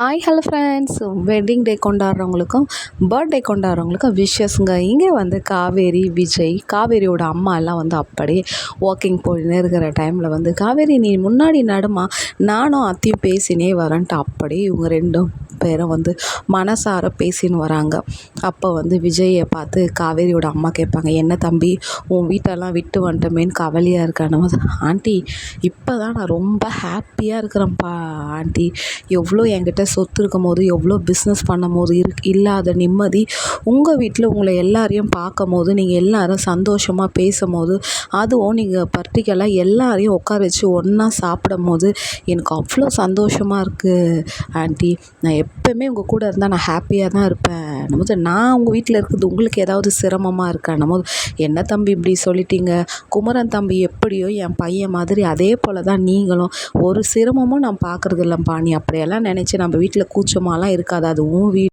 Hi hello friends wedding day கொண்டாடுறவங்களுக்கும் birthday கொண்டாடுறவங்களுக்கும் விஷஸ்ங்க இங்கே வந்து காவேரி விஜய் காவேரியோட அம்மா எல்லாம் வந்து அப்படியே வாக்கிங் போயின்னு இருக்கிற டைமில் வந்து காவேரி நீ முன்னாடி நடுமா? நானும் அத்தையும் பேசினே வரேன்ட்டு அப்படியே இவங்க ரெண்டும் பேரும் வந்து மனசார பேசின்னு வராங்க. அப்போ வந்து விஜயை பார்த்து காவேரியோட அம்மா கேட்பாங்க என்ன தம்பி உன் வீட்டெல்லாம் விட்டு வந்துட்டமேன்னு கவலையாக இருக்கான்னு ஆண்டி இப்போ தான் நான் ரொம்ப ஹாப்பியாக இருக்கிறேன்ப்பா ஆண்டி. எவ்வளோ என்கிட்ட சொத்து இருக்கும் போது எவ்வளோ பிஸ்னஸ் பண்ணும் போது இருக் இல்லாத நிம்மதி. உங்கள் வீட்டில் உங்களை எல்லாரையும் பார்க்கும் போது நீங்கள் எல்லாரும் சந்தோஷமாக பேசும் போது அதுவும் நீங்கள் பர்டிகுலராக எல்லாரையும் உட்கார வச்சு ஒன்றா சாப்பிடும் போது எனக்கு அவ்வளோ சந்தோஷமாக இருக்குது ஆண்டி. நான் எப்போயுமே உங்கள் கூட இருந்தால் நான் ஹாப்பியாக தான் இருப்பேன். போது நான் உங்கள் வீட்டில் இருக்கிறது உங்களுக்கு ஏதாவது சிரமமாக இருக்கா? போது என்ன தம்பி இப்படி சொல்லிட்டீங்க? குமரன் தம்பி எப்படியோ என் பையன் மாதிரி அதே போல் தான் நீங்களும். ஒரு சிரமமும் நான் பார்க்குறது இல்லைப்பா நீ அப்படியெல்லாம் நினச்சி நம்ம வீட்டில் கூச்சமாலாம் இருக்காது. அது உன் வீடு